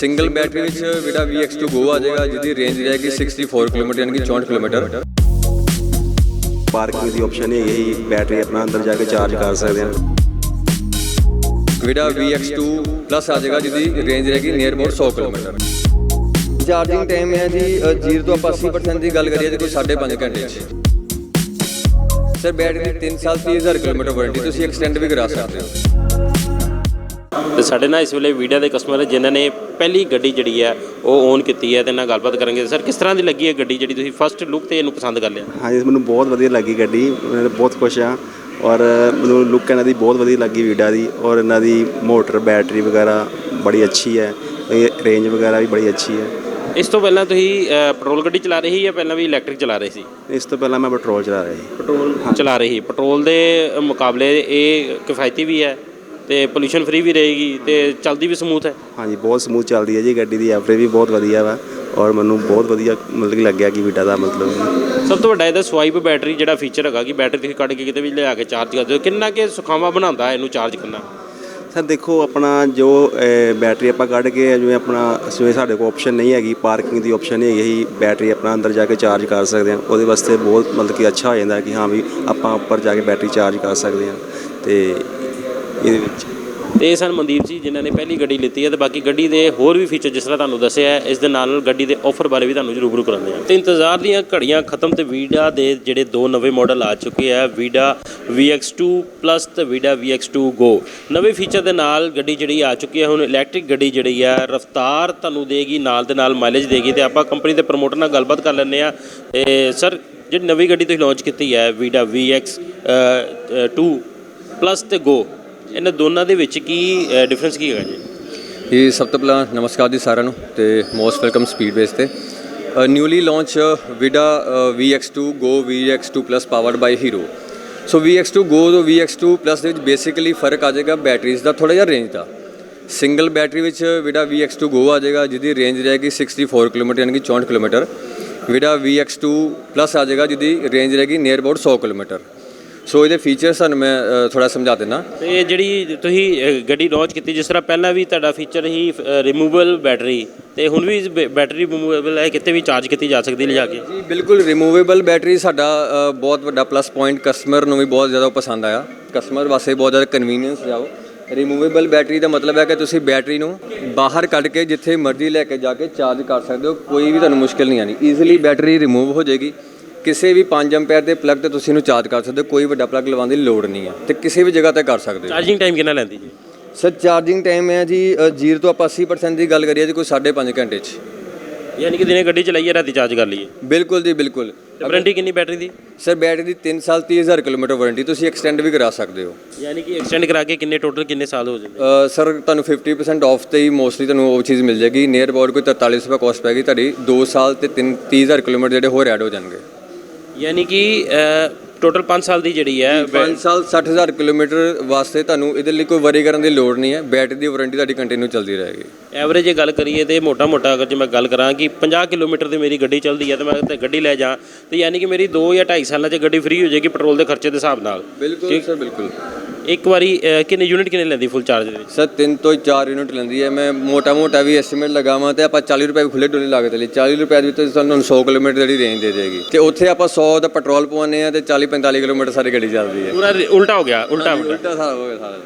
Single battery ਵਿੱਚ ਜਿਹੜਾ VX2 Go ਆ ਜਾਏਗਾ ਜਿਹਦੀ ਰੇਂਜ ਰਹੇਗੀ 64 ਕਿਲੋਮੀਟਰ ਯਾਨੀ ਕਿ 64 ਕਿਲੋਮੀਟਰ ਪਾਰਕਿੰਗ ਦੀ ਆਪਸ਼ਨ ਹੈਗੀ ਜੀ ਬੈਟਰੀ ਆਪਣਾ ਅੰਦਰ ਜਾ ਕੇ ਚਾਰਜ ਕਰ ਸਕਦੇ ਹਾਂ। ਜਿਹੜਾ VX2 Plus ਆ ਜਾਏਗਾ ਜਿਹਦੀ ਰੇਂਜ ਰਹੇਗੀ near about 100 kilometre charging time ਹੈ ਜੀ 0 ਤੋਂ ਆਪਾਂ 80% ਦੀ ਗੱਲ ਕਰੀਏ ਤੇ ਕੋਈ 5.5 ਘੰਟੇ ਚ। ਸਰ ਬੈਟਰੀ ਦੀ 3 ਸਾਲ 30000 ਕਿਲੋਮੀਟਰ ਵਾਰੰਟੀ ਤੁਸੀਂ ਐਕਸਟੈਂਡ ਵੀ ਕਰਾ ਸਕਦੇ ਹੋ। ਤੇ ਸਾਡੇ ਨਾਲ ਇਸ ਵੇਲੇ ਵੀਡੀਓ ਦੇ ਕਸਟਮਰ ਜਿਨ੍ਹਾਂ ਨੇ ਪਹਿਲੀ ਗੱਡੀ ਜਿਹੜੀ ਹੈ ਉਹ ਓਨ ਕੀਤੀ ਹੈ ਤੇ ਨਾਲ ਗੱਲਬਾਤ ਕਰਾਂਗੇ। ਸਰ ਕਿਸ ਤਰ੍ਹਾਂ ਦੀ ਲੱਗੀ ਹੈ ਗੱਡੀ ਜਿਹੜੀ ਤੁਸੀਂ ਫਸਟ ਲੁੱਕ ਤੇ ਇਹਨੂੰ ਪਸੰਦ ਕਰ ਲਿਆ? ਹਾਂਜੀ ਮੈਨੂੰ ਬਹੁਤ ਵਧੀਆ ਲੱਗੀ ਗੱਡੀ। ਮੈਂ ਬਹੁਤ ਖੁਸ਼ ਹਾਂ ਔਰ ਮੈਨੂੰ ਲੁੱਕ ਇਹਨਾਂ ਦੀ ਬਹੁਤ ਵਧੀਆ ਲੱਗੀ ਵੀਡਾ ਦੀ ਔਰ ਇਹਨਾਂ ਦੀ ਮੋਟਰ ਬੈਟਰੀ ਵਗੈਰਾ ਬੜੀ ਅੱਛੀ ਹੈ। ਇਹ ਰੇਂਜ ਵਗੈਰਾ ਵੀ ਬੜੀ ਅੱਛੀ ਹੈ। ਇਸ ਤੋਂ ਪਹਿਲਾਂ ਤੁਸੀਂ ਅ, ਪੈਟਰੋਲ ਗੱਡੀ ਚਲਾ ਰਹੀ ਸੀ ਜਾਂ ਪਹਿਲਾਂ ਵੀ ਇਲੈਕਟ੍ਰਿਕ ਚਲਾ ਰਹੇ ਸੀ? ਇਸ ਤੋਂ ਪਹਿਲਾਂ ਮੈਂ ਪੈਟਰੋਲ ਚਲਾ ਰਿਹਾ ਸੀ। ਪੈਟਰੋਲ ਚਲਾ ਰਹੀ ਸੀ। ਪੈਟਰੋਲ ਦੇ ਮੁਕਾਬਲੇ ਇਹ ਕਿਫਾਇਤੀ ਵੀ ਹੈ। ਤੇ ਪੋਲੂਸ਼ਨ ਫ੍ਰੀ ਵੀ ਰਹੇਗੀ ਤੇ ਚਲਦੀ ਵੀ ਸਮੂਥ ਹੈ। ਹਾਂਜੀ ਬਹੁਤ ਸਮੂਥ ਚੱਲਦੀ ਹੈ ਜੀ ਗੱਡੀ ਦੀ ਐਵਰੇਜ ਵੀ ਬਹੁਤ ਵਧੀਆ ਵਾ ਔਰ ਮੈਨੂੰ ਬਹੁਤ ਵਧੀਆ ਮਤਲਬ ਕਿ ਲੱਗਿਆ ਕਿ ਵੀਡਾ ਦਾ ਮਤਲਬ। ਸਭ ਤੋਂ ਵੱਡਾ ਇਹਦਾ ਸਵਾਈਪ ਬੈਟਰੀ ਜਿਹੜਾ ਫੀਚਰ ਹੈਗਾ ਕਿ ਬੈਟਰੀ ਤੁਸੀਂ ਕੱਢ ਕੇ ਕਿਤੇ ਵੀ ਲਿਆ ਕੇ ਚਾਰਜ ਕਰ ਦਿਓ ਕਿੰਨਾ ਕਿ ਸੁਖਾਵਾ ਬਣਾਉਂਦਾ ਇਹਨੂੰ ਚਾਰਜ ਕਰਨਾ? ਸਰ ਦੇਖੋ ਆਪਣਾ ਜੋ ਬੈਟਰੀ ਆਪਾਂ ਕੱਢ ਕੇ ਜਿਵੇਂ ਆਪਣਾ ਜਿਵੇਂ ਸਾਡੇ ਕੋਲ ਆਪਸ਼ਨ ਨਹੀਂ ਹੈਗੀ ਪਾਰਕਿੰਗ ਦੀ ਆਪਸ਼ਨ ਨਹੀਂ ਹੈਗੀ ਬੈਟਰੀ ਆਪਣਾ ਅੰਦਰ ਜਾ ਕੇ ਚਾਰਜ ਕਰ ਸਕਦੇ ਹਾਂ। ਉਹਦੇ ਵਾਸਤੇ ਬਹੁਤ ਮਤਲਬ ਕਿ ਅੱਛਾ ਹੋ ਜਾਂਦਾ ਕਿ ਹਾਂ ਵੀ ਆਪਾਂ ਉੱਪਰ ਜਾ ਕੇ ਬੈਟਰੀ ਚਾਰਜ ਕਰ ਸਕਦੇ ਹਾਂ। ਤੇ ਇਹਦੇ ਵਿੱਚ। ਤੇ ਇਹ ਸਨ ਮਨਦੀਪ ਜੀ, ਜਿਨ੍ਹਾਂ ਨੇ ਪਹਿਲੀ ਗੱਡੀ ਲਿੱਤੀ ਹੈ ਤੇ ਬਾਕੀ ਗੱਡੀ ਦੇ ਹੋਰ ਵੀ ਫੀਚਰ ਜਿਸ ਤਰ੍ਹਾਂ ਤੁਹਾਨੂੰ ਦੱਸਿਆ ਹੈ, ਇਸ ਦੇ ਨਾਲ ਨਾਲ ਗੱਡੀ ਦੇ ਆਫਰ ਬਾਰੇ ਵੀ ਤੁਹਾਨੂੰ ਰੂਬਰੂ ਕਰਾਉਂਦੇ ਹਾਂ। ਤੇ ਇੰਤਜ਼ਾਰ ਦੀਆਂ ਘੜੀਆਂ ਖਤਮ ਤੇ ਵੀਡਾ ਦੇ ਜਿਹੜੇ ਦੋ ਨਵੇਂ ਮਾਡਲ ਆ ਚੁੱਕੇ ਆ ਵੀਡਾ VX2 ਪਲੱਸ ਤੇ ਵੀਡਾ VX2 Go ਨਵੇਂ ਫੀਚਰ ਦੇ ਨਾਲ ਗੱਡੀ ਜਿਹੜੀ ਆ ਚੁੱਕੀ ਹੈ, ਹੁਣ ਇਲੈਕਟ੍ਰਿਕ ਗੱਡੀ ਜਿਹੜੀ ਆ, ਰਫਤਾਰ ਤੁਹਾਨੂੰ ਦੇਗੀ, ਨਾਲ ਦੇ ਨਾਲ ਮਾਈਲੇਜ ਦੇਗੀ ਤੇ ਆਪਾਂ ਕੰਪਨੀ ਦੇ ਪ੍ਰਮੋਟਰ ਨਾਲ ਗੱਲਬਾਤ ਕਰ ਲੈਂਦੇ ਆ ਤੇ ਸਰ ਜਿਹੜੀ ਨਵੀਂ ਗੱਡੀ ਤੁਸੀਂ ਲਾਂਚ ਕੀਤੀ ਹੈ ਵੀਡਾ VX 2 Plus ਤੇ Go ਇਹਨਾਂ ਦੋਨਾਂ ਦੇ ਵਿੱਚ ਕੀ ਡਿਫਰੈਂਸ ਕੀ ਹੈਗਾ ਜੀ? ਇਹ ਸਭ ਤੋਂ ਪਹਿਲਾਂ ਨਮਸਕਾਰ ਜੀ ਸਾਰਿਆਂ ਨੂੰ ਤੇ ਮੋਸਟ ਵੈਲਕਮ ਸਪੀਡਵੇਸ ਤੇ। Newly launch Vida VX2 Go VX2 Plus powered by Hero so VX2 Go ਤੋਂ VX2 Plus ਦੇ ਵਿੱਚ ਬੇਸਿਕਲੀ ਫ਼ਰਕ ਆ ਜਾਏਗਾ ਬੈਟਰੀਜ਼ ਦਾ ਥੋੜਾ ਜਿਹਾ ਰੇਂਜ ਦਾ। ਸਿੰਗਲ ਬੈਟਰੀ ਵਿੱਚ ਵਿਡਾ VX2 Go ਆ ਜਾਏਗਾ, ਜਿਹਦੀ ਰੇਂਜ ਰਹੇਗੀ 64 ਕਿਲੋਮੀਟਰ, ਯਾਨੀ ਕਿ 64 ਕਿਲੋਮੀਟਰ। ਵਿਡਾ VX2 Plus ਆ ਜਾਏਗਾ, ਜਿਹਦੀ ਰੇਂਜ ਰਹੇਗੀ ਨੀਅਰ ਅਬਾਊਟ 100 ਕਿਲੋਮੀਟਰ। ਸੋ ਇਹਦੇ ਫੀਚਰਸ ਤੁਹਾਨੂੰ ਮੈਂ ਥੋੜਾ ਸਮਝਾ ਦਿੰਦਾ। ਤੇ ਇਹ ਜਿਹੜੀ ਤੁਸੀਂ ਗੱਡੀ ਲਾਂਚ ਕੀਤੀ ਜਿਸ ਤਰ੍ਹਾਂ ਪਹਿਲਾਂ ਵੀ ਤੁਹਾਡਾ ਫੀਚਰ ਹੀ ਰਿਮੂਵਲ ਬੈਟਰੀ ਤੇ ਹੁਣ ਵੀ ਬੈਟਰੀ ਰਿਮੂਵੇਬਲ ਹੈ ਕਿਤੇ ਵੀ ਚਾਰਜ ਕੀਤੀ ਜਾ ਸਕਦੀ ਲਿਜਾ ਕੇ? ਜੀ ਬਿਲਕੁਲ ਰਿਮੂਵੇਬਲ ਬੈਟਰੀ ਸਾਡਾ ਬਹੁਤ ਵੱਡਾ ਪਲੱਸ ਪੁਆਇੰਟ ਕਸਟਮਰ ਨੂੰ ਵੀ ਬਹੁਤ ਜ਼ਿਆਦਾ ਪਸੰਦ ਆਇਆ। ਕਸਟਮਰ ਵਾਸਤੇ ਬਹੁਤ ਜ਼ਿਆਦਾ ਕਨਵੀਨੀਅੰਸ ਜਾਓ। ਰਿਮੂਵੇਬਲ ਬੈਟਰੀ ਦਾ ਮਤਲਬ ਹੈ ਕਿ ਤੁਸੀਂ ਬੈਟਰੀ ਨੂੰ ਬਾਹਰ ਕੱਢ ਕੇ ਜਿੱਥੇ ਮਰਜ਼ੀ ਲੈ ਕੇ ਜਾ ਕੇ ਚਾਰਜ ਕਰ ਸਕਦੇ ਹੋ ਕੋਈ ਵੀ ਤੁਹਾਨੂੰ ਮੁਸ਼ਕਿਲ ਨਹੀਂ ਆਣੀ ਈਜ਼ੀਲੀ ਬੈਟਰੀ ਰਿਮੂਵ ਹੋ ਜਾਏਗੀ। ਕਿਸੇ ਵੀ 5 ਐਂਪੀਅਰ ਦੇ ਪਲੱਗ ਤੇ ਤੁਸੀਂ ਇਹਨੂੰ ਚਾਰਜ ਕਰ ਸਕਦੇ ਹੋ ਕੋਈ ਵੱਡਾ ਪਲੱਗ ਲਗਾਉਣ ਦੀ ਲੋੜ ਨਹੀਂ ਹੈ ਤੇ ਕਿਸੇ ਵੀ ਜਗ੍ਹਾ ਤੇ ਕਰ ਸਕਦੇ ਹੋ। ਚਾਰਜਿੰਗ ਟਾਈਮ ਕਿੰਨਾ ਲੈਂਦੀ ਜੀ? ਸਰ ਚਾਰਜਿੰਗ ਟਾਈਮ ਹੈ ਜੀ 0 ਤੋਂ ਆਪਾਂ 80% ਦੀ ਗੱਲ ਕਰੀਏ ਜੀ ਕੋਈ 5.5 ਘੰਟੇ 'ਚ। ਯਾਨੀ ਕਿ ਦਿਨੇ ਗੱਡੀ ਚਲਾਈਏ ਰਾਤੀ ਚਾਰਜ ਕਰ ਲਈਏ। ਬਿਲਕੁਲ ਜੀ ਬਿਲਕੁਲ। ਵਾਰੰਟੀ ਕਿੰਨੀ ਬੈਟਰੀ ਦੀ? ਸਰ ਬੈਟਰੀ ਦੀ 3 ਸਾਲ 30000 ਕਿਲੋਮੀਟਰ ਵਾਰੰਟੀ ਤੁਸੀਂ ਐਕਸਟੈਂਡ ਵੀ ਕਰਾ ਸਕਦੇ ਹੋ। ਯਾਨੀ ਕਿ ਐਕਸਟੈਂਡ ਕਰਾ ਕੇ ਕਿੰਨੇ ਟੋਟਲ ਕਿੰਨੇ ਸਾਲ ਹੋ ਜਾਂਦੇ? ਸਰ ਤੁਹਾਨੂੰ 50% ਆਫ ਤੇ ਹੀ ਮੋਸਟਲੀ ਤੁਹਾਨੂੰ ਉਹ ਚੀਜ਼ ਮਿਲ ਜਾਏਗੀ। ਨੀਅਰ ਅਬਾਊਟ ਕੋਈ 43 ਰੁਪਏ ਕਾਸਟ ਪੈਗੀ ਤੁਹਾਡੀ 2 ਸਾਲ ਤੇ 3 30000 ਕਿਲੋਮੀਟਰ ਜਿਹੜੇ ਹੋਰ ਐਡ ਹੋ ਜਾਣਗੇ। ਯਾਨੀ ਕਿ ਟੋਟਲ 5 ਸਾਲ ਦੀ ਜਿਹੜੀ ਹੈ 5 ਸਾਲ 60000 ਕਿਲੋਮੀਟਰ ਵਾਸਤੇ ਤੁਹਾਨੂੰ ਇਹਦੇ ਲਈ ਕੋਈ ਵਰੀ ਕਰਨ ਦੀ ਲੋੜ ਨਹੀਂ ਹੈ। ਬੈਟਰੀ ਦੀ ਵਾਰੰਟੀ ਤੁਹਾਡੀ ਕੰਟੀਨਿਊ ਚੱਲਦੀ ਰਹੇਗੀ। ਐਵਰੇਜ ਜੇ ਗੱਲ ਕਰੀਏ ਤੇ ਮੋਟਾ ਮੋਟਾ ਅਗਰ ਜੇ ਮੈਂ ਗੱਲ ਕਰਾਂ ਕਿ 50 ਕਿਲੋਮੀਟਰ ਦੀ ਮੇਰੀ ਗੱਡੀ ਚੱਲਦੀ ਹੈ ਤੇ ਮੈਂ ਤੇ ਗੱਡੀ ਲੈ ਜਾ ਤੇ ਯਾਨੀ ਕਿ ਮੇਰੀ 2 ਜਾਂ 2.5 ਸਾਲਾਂ 'ਚ ਗੱਡੀ ਫ੍ਰੀ ਹੋ ਜਾਏਗੀ ਪੈਟਰੋਲ ਦੇ ਖਰਚੇ ਦੇ ਹਿਸਾਬ ਨਾਲ। ਬਿਲਕੁਲ ਸਰ ਬਿਲਕੁਲ। ਇੱਕ ਵਾਰੀ ਅ, ਕਿੰਨੇ ਯੂਨਿਟ ਕਿੰਨੇ ਲੈਂਦੀ ਫੁੱਲ ਚਾਰਜ ਦੇ ਵਿੱਚ? ਸਰ 3 ਤੋਂ 4 ਯੂਨਿਟ ਲੈਂਦੀ ਹੈ। ਮੈਂ ਮੋਟਾ ਮੋਟਾ ਵੀ ਐਸਟੀਮੇਟ ਲਗਾਵਾਂ ਤੇ ਆਪਾਂ 40 ਰੁਪਏ ਵੀ ਖੁੱਲੇ ਡੁੱਲੇ ਲਾਗਤ ਲਈ। 40 ਰੁਪਏ ਦੇ ਵਿੱਚ ਤੁਹਾਨੂੰ 100 ਕਿਲੋਮੀਟਰ ਜਿਹੜੀ ਰੇਂਜ ਦੇ ਦੇਗੀ। ਤੇ ਉੱਥੇ ਆਪਾਂ 100 ਦਾ ਪੈਟਰੋਲ ਪਵਾਉਂਦੇ ਆ ਤੇ 40 45 ਕਿਲੋਮੀਟਰ ਸਾਰੀ ਗੱਡੀ ਚੱਲਦੀ ਹੈ। ਪੂਰਾ ਉਲਟਾ ਹੋ ਗਿਆ ਉਲਟਾ ਹੋ ਗਿਆ ਉਲਟਾ ਸਾਰਾ ਹੋ ਗਿਆ ਸਾਰਾ।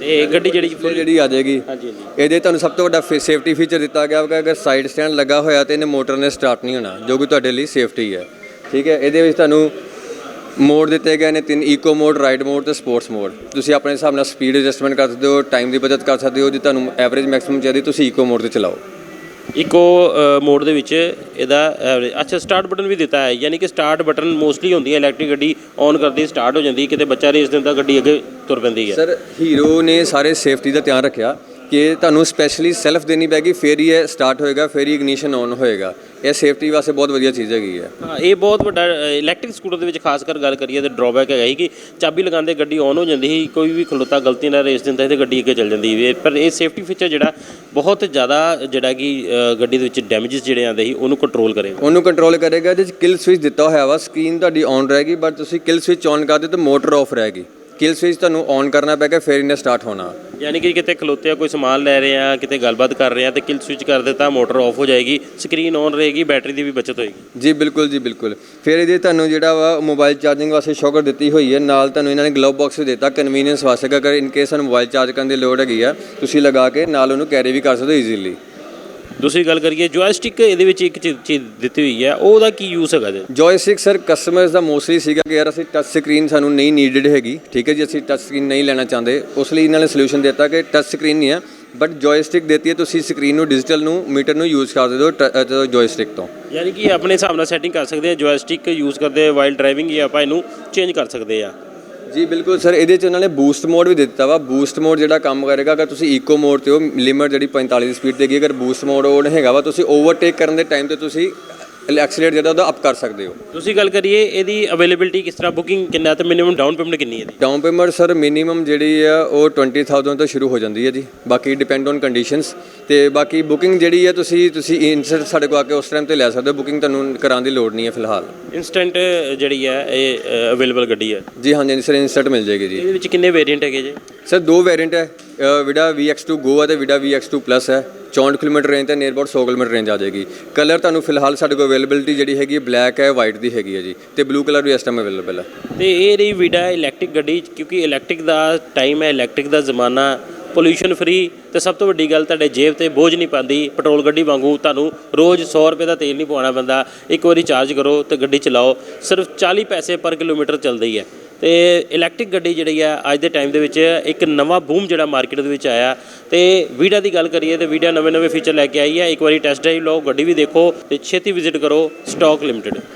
ਤੇ ਗੱਡੀ ਜਿਹੜੀ ਇਹ ਜਿਹੜੀ ਆ ਜਾਏਗੀ। ਹਾਂਜੀ ਹਾਂਜੀ। ਇਹਦੇ ਤੁਹਾਨੂੰ ਸਭ ਤੋਂ ਵੱਡਾ ਸੇਫਟੀ ਫੀਚਰ ਦਿੱਤਾ ਗਿਆ ਹੋਗਾ। ਅਗਰ ਸਾਈਡ ਸਟੈਂਡ ਲੱਗਾ ਹੋਇਆ ਤੇ ਇਹਨੇ ਮੋਟਰ ਨੇ ਸਟਾਰਟ ਨਹੀਂ ਹੋਣਾ ਜੋ ਕਿ ਤੁਹਾਡੇ ਲਈ ਸੇਫਟੀ ਹੈ। ਠੀਕ ਹੈ? ਇਹਦੇ ਵਿੱਚ ਤੁਹਾਨੂੰ ਮੋਡ ਦਿੱਤੇ ਗਏ ਨੇ ਤਿੰਨ ਈਕੋ ਮੋਡ ਰਾਈਡ ਮੋਡ ਤੇ ਸਪੋਰਟਸ ਮੋਡ ਤੁਸੀਂ ਆਪਣੇ ਹਿਸਾਬ ਨਾਲ ਸਪੀਡ ਐਡਜਸਟਮੈਂਟ ਕਰ ਸਕਦੇ ਹੋ ਟਾਈਮ ਦੀ ਬਚਤ ਕਰ ਸਕਦੇ ਹੋ ਜੇ ਤੁਹਾਨੂੰ ਐਵਰੇਜ ਮੈਕਸਿਮਮ ਚਾਹੀਦੀ ਤੁਸੀਂ ਈਕੋ ਮੋਡ ਤੇ ਚਲਾਓ। ਇੱਕੋ ਮੋਡ ਦੇ ਵਿੱਚ ਇਹਦਾ ਅੱਛਾ ਸਟਾਰਟ ਬਟਨ ਵੀ ਦਿੱਤਾ ਹੈ ਯਾਨੀ ਕਿ ਸਟਾਰਟ ਬਟਨ ਮੋਸਟਲੀ ਹੁੰਦੀ ਹੈ ਇਲੈਕਟ੍ਰਿਕ ਗੱਡੀ ਔਨ ਕਰਦੀ ਸਟਾਰਟ ਹੋ ਜਾਂਦੀ ਕਿਤੇ ਬੱਚਾ ਰੇਸ ਦਿੰਦਾ ਗੱਡੀ ਅੱਗੇ ਤੁਰ ਪੈਂਦੀ ਹੈ। ਸਰ ਹੀਰੋ ਨੇ ਸਾਰੇ ਸੇਫਟੀ ਦਾ ਧਿਆਨ ਰੱਖਿਆ। ਕਿ ਤੁਹਾਨੂੰ ਸਪੈਸ਼ਲੀ ਸੈਲਫ ਦੇਣੀ ਪੈਗੀ ਫੇਰ ਹੀ ਇਹ ਸਟਾਰਟ ਹੋਏਗਾ ਫੇਰ ਹੀ ਇਗਨੀਸ਼ਨ ਆਨ ਹੋਏਗਾ। ਇਹ ਸੇਫਟੀ ਵਾਸਤੇ ਬਹੁਤ ਵਧੀਆ ਚੀਜ਼ ਹੈਗੀ ਹੈ। ਹਾਂ ਇਹ ਬਹੁਤ ਵੱਡਾ ਇਲੈਕਟ੍ਰਿਕ ਸਕੂਟਰ ਦੇ ਵਿੱਚ ਖਾਸ ਕਰ ਗੱਲ ਕਰੀਏ ਤੇ ਡਰਾਬੈਕ ਹੈਗਾ ਸੀ ਕਿ ਚਾਬੀ ਲਗਾਉਂਦੇ ਗੱਡੀ ਔਨ ਹੋ ਜਾਂਦੀ ਸੀ ਕੋਈ ਵੀ ਖਲੋਤਾ ਗਲਤੀ ਨਾਲ ਰੇਸ ਦਿੰਦਾ ਸੀ ਤੇ ਗੱਡੀ ਅੱਗੇ ਚੱਲ ਜਾਂਦੀ ਸੀ। ਪਰ ਇਹ ਸੇਫਟੀ ਫੀਚਰ ਜਿਹੜਾ ਬਹੁਤ ਜ਼ਿਆਦਾ ਜਿਹੜਾ ਕਿ ਗੱਡੀ ਦੇ ਵਿੱਚ ਡੈਮੇਜਸ ਜਿਹੜੇ ਆਉਂਦੇ ਸੀ ਉਹਨੂੰ ਕੰਟਰੋਲ ਕਰੇਗਾ। ਉਹਨੂੰ ਕੰਟਰੋਲ ਕਰੇਗਾ ਇਹਦੇ ਵਿੱਚ ਕਿਲ ਸਵਿਚ ਦਿੱਤਾ ਹੋਇਆ ਵਾ ਸਕਰੀਨ ਤੁਹਾਡੀ ਔਨ ਰਹੇਗੀ ਬਟ ਤੁਸੀਂ ਕਿਲ ਸਵਿਚ ਔਨ ਕਰਦੇ ਤਾਂ ਮੋਟਰ ਆਫ ਰਹੇਗੀ। ਕਿਲ ਸਵਿਚ ਤੁਹਾਨੂੰ ਔਨ ਕਰਨਾ ਪੈਗਾ ਫਿਰ ਇਹਨੇ ਸਟਾਰਟ ਹੋਣਾ। ਯਾਨੀ ਕਿ ਕਿਤੇ ਖਲੋਤੇ ਆ, ਕੋਈ ਸਮਾਨ ਲੈ ਰਹੇ ਆ, ਕਿਤੇ ਗੱਲਬਾਤ ਕਰ ਰਹੇ ਆ, ਤੇ ਕਿਲ ਸਵਿਚ ਕਰ ਦਿੱਤਾ, ਮੋਟਰ ਆਫ ਹੋ ਜਾਏਗੀ ਸਕਰੀਨ ਔਨ ਰਹੇਗੀ ਬੈਟਰੀ ਦੀ ਵੀ ਬਚਤ ਹੋਏਗੀ। ਜੀ, ਬਿਲਕੁਲ ਜੀ, ਬਿਲਕੁਲ। ਫਿਰ ਇਹਦੇ ਤੁਹਾਨੂੰ ਜਿਹੜਾ ਵਾ ਮੋਬਾਈਲ ਚਾਰਜਿੰਗ ਵਾਸਤੇ ਸ਼ੌਕਰ ਦਿੱਤੀ ਹੋਈ ਹੈ, ਨਾਲ ਤੁਹਾਨੂੰ ਇਹਨਾਂ ਨੇ ਗਲਵ ਬਾਕਸ ਵੀ ਦਿੱਤਾ ਕਨਵੀਨੀਅੰਸ ਵਾਸਤੇ ਕਿ ਅਗਰ ਇਨ ਕੇਸ ਤੁਹਾਨੂੰ ਮੋਬਾਈਲ ਚਾਰਜ ਕਰਨ ਦੀ ਲੋੜ ਹੈਗੀ ਆ, ਤੁਸੀਂ ਲਗਾ ਕੇ ਨਾਲ ਉਹਨੂੰ ਕੈਰੀ ਵੀ ਕਰ ਸਕਦੇ ਹੋ ਈਜ਼ੀਲੀ ਦੂਸਰੀ ਗੱਲ ਕਰੀਏ ਜੋਇਸਟਿਕ ਇਹਦੇ ਵਿੱਚ ਇੱਕ ਚੀਜ਼ ਦਿੱਤੀ ਹੋਈ ਹੈ ਉਹਦਾ ਕੀ ਯੂਜ਼ ਹੈਗਾ ਜੀ ਜੋਇਸਟਿਕ ਸਰ ਕਸਟਮਰਸ ਦਾ ਮੋਸਟਲੀ ਸੀਗਾ ਕਿ ਯਾਰ ਅਸੀਂ ਟੱਚ ਸਕਰੀਨ ਸਾਨੂੰ ਨਹੀਂ ਨੀਡਡ ਹੈਗੀ ਠੀਕ ਹੈ ਜੀ ਅਸੀਂ ਟੱਚ ਸਕਰੀਨ ਨਹੀਂ ਲੈਣਾ ਚਾਹੁੰਦੇ। ਉਸ ਲਈ ਇਹਨਾਂ ਨੇ ਸੋਲੂਸ਼ਨ ਦਿੱਤਾ ਕਿ ਟੱਚ ਸਕਰੀਨ ਨਹੀਂ ਹੈ ਬਟ ਜੋਇਸਟਿਕ ਦਿੱਤੀ ਹੈ ਤੁਸੀਂ ਸਕਰੀਨ ਨੂੰ ਡਿਜੀਟਲ ਨੂੰ ਮੀਟਰ ਨੂੰ ਯੂਜ਼ ਕਰ ਸਕਦੇ ਹੋ ਜੋਇਸਟਿਕ ਤੋਂ। ਯਾਨੀ ਕਿ ਆਪਣੇ ਹਿਸਾਬ ਨਾਲ ਸੈਟਿੰਗ ਕਰ ਸਕਦੇ ਆ ਜੋਇਸਟਿਕ ਯੂਜ਼ ਕਰਦੇ ਵਾਈਲ ਡਰਾਈਵਿੰਗ ਜਾਂ ਆਪਾਂ ਇਹਨੂੰ ਚੇਂਜ ਕਰ ਸਕਦੇ ਆ। ਜੀ, ਬਿਲਕੁਲ ਸਰ, ਇਹਦੇ ਚ ਉਹਨਾਂ ਨੇ ਬੂਸਟ ਮੋਡ ਵੀ ਦਿੱਤਾ ਵਾ। ਬੂਸਟ ਮੋਡ ਜਿਹੜਾ ਕੰਮ ਕਰੇਗਾ, ਅਗਰ ਤੁਸੀਂ ਇਕੋ ਮੋਡ ਤੇ ਹੋ ਲਿਮਟ ਜਿਹੜੀ 45 ਦੀ ਸਪੀਡ ਤੇ ਹੈਗੀ, ਅਗਰ ਬੂਸਟ ਮੋਡ ਉਹ ਹੈਗਾ ਵਾ, ਤੁਸੀਂ ਓਵਰਟੇਕ ਕਰਨ ਦੇ ਟਾਈਮ ਤੇ ਤੁਸੀਂ ਐਕਸੀਲਰੇਟ ਜਿਹੜਾ ਉਹਦਾ ਅਪ ਕਰ ਸਕਦੇ ਹੋ। ਤੁਸੀਂ ਗੱਲ ਕਰੀਏ ਇਹਦੀ ਅਵੇਲੇਬਿਲਟੀ ਕਿਸ ਤਰ੍ਹਾਂ ਬੁਕਿੰਗ ਕਿੰਨਾ ਤੇ ਮਿਨੀਮਮ ਡਾਊਨ ਪੇਮੈਂਟ ਕਿੰਨੀ ਹੈ ਇਹਦੀ? ਡਾਊਨ ਪੇਮੈਂਟ ਸਰ ਮਿਨੀਮਮ ਜਿਹੜੀ ਆ ਉਹ 20000 ਤੋਂ ਸ਼ੁਰੂ ਹੋ ਜਾਂਦੀ ਹੈ ਜੀ। ਬਾਕੀ ਡਿਪੈਂਡ ਔਨ ਕੰਡੀਸ਼ਨਸ ਤੇ ਬਾਕੀ ਬੁਕਿੰਗ ਜਿਹੜੀ ਹੈ ਤੁਸੀਂ ਤੁਸੀਂ ਇਨਸਟ ਸਾਡੇ ਕੋਲ ਆ ਕੇ ਉਸ ਟਾਈਮ ਤੇ ਲੈ ਸਕਦੇ ਹੋ। ਬੁਕਿੰਗ ਤੁਹਾਨੂੰ ਕਰਾਉਣ ਦੀ ਲੋੜ ਨਹੀਂ ਹੈ ਫਿਲਹਾਲ। ਇਨਸਟੈਂਟ ਜਿਹੜੀ ਹੈ ਇਹ ਅਵੇਲੇਬਲ ਗੱਡੀ ਹੈ। ਜੀ ਹਾਂਜੀ ਸਰ ਇਨਸਟੈਂਟ ਮਿਲ ਜਾਏਗੀ ਜੀ। ਇਹਦੇ ਵਿੱਚ ਕਿੰਨੇ ਵੇਰੀਐਂਟ ਹੈਗੇ ਜੀ? ਸਰ ਦੋ ਵੈਰੀਐਂਟ ਹੈ। ਵਿਡਾ VX2 Go ਹੈ ਤੇ ਵਿਡਾ VX2 ਪਲੱਸ ਹੈ। 64 ਕਿਲੋਮੀਟਰ ਰੇਂਜ ਤੇ ਨੀਅਰ ਅਬਾਊਟ 100 ਕਿਲੋਮੀਟਰ ਰੇਂਜ ਆ ਜਾਏਗੀ। ਕਲਰ ਤੁਹਾਨੂੰ ਫਿਲਹਾਲ ਸਾਡੇ ਕੋਲ ਅਵੇਲੇਬਿਲਟੀ ਜਿਹੜੀ ਹੈਗੀ ਬਲੈਕ ਹੈ ਵਾਈਟ ਦੀ ਹੈਗੀ ਹੈ ਜੀ। ਤੇ ਬਲੂ ਕਲਰ ਵੀ ਇਸ ਟਾਈਮ ਅਵੇਲੇਬਲ ਹੈ। ਤੇ ਇਹ ਰਹੀ ਵਿਡਾ ਇਲੈਕਟ੍ਰਿਕ ਗੱਡੀ, ਕਿਉਂਕਿ ਇਲੈਕਟ੍ਰਿਕ ਦਾ ਟਾਈਮ ਹੈ ਇਲੈਕਟ੍ਰਿਕ ਦਾ ਜ਼ਮਾਨਾ ਪੋਲੂਸ਼ਨ ਫਰੀ ਤੇ ਸਭ ਤੋਂ ਵੱਡੀ ਗੱਲ ਤੁਹਾਡੇ ਜੇਬ ਤੇ ਬੋਝ ਨਹੀਂ ਪਾਉਂਦੀ ਪੈਟਰੋਲ ਗੱਡੀ ਵਾਂਗੂ ਤੁਹਾਨੂੰ ਰੋਜ਼ 100 ਰੁਪਏ ਦਾ ਤੇਲ ਨਹੀਂ ਪਵਾਉਣਾ ਪੈਂਦਾ। ਇੱਕ ਵਾਰੀ ਚਾਰਜ ਕਰੋ ਤੇ ਗੱਡੀ ਚਲਾਓ। ਸਿਰਫ 40 ਪੈਸੇ ਪਰ ਕਿਲੋਮੀਟਰ ਚੱਲਦੀ ਹੈ। ਤੇ ਇਲੈਕਟ੍ਰਿਕ ਗੱਡੀ ਜਿਹੜੀ ਆ ਅੱਜ ਦੇ ਟਾਈਮ ਦੇ ਵਿੱਚ ਇੱਕ ਨਵਾਂ ਬੂਮ ਜਿਹੜਾ ਮਾਰਕੀਟ ਦੇ ਵਿੱਚ ਆਇਆ। ਤੇ ਵੀਡਾ ਦੀ ਗੱਲ ਕਰੀਏ ਤੇ ਵੀਡਾ ਨਵੇਂ ਨਵੇਂ ਫੀਚਰ ਲੈ ਕੇ ਆਈ ਹੈ। ਇੱਕ ਵਾਰੀ ਟੈਸਟ ਡਰਾਈਵ ਲਓ, ਗੱਡੀ ਵੀ ਦੇਖੋ ਤੇ ਛੇਤੀ ਵਿਜ਼ਿਟ ਕਰੋ ਸਟਾਕ ਲਿਮਟਿਡ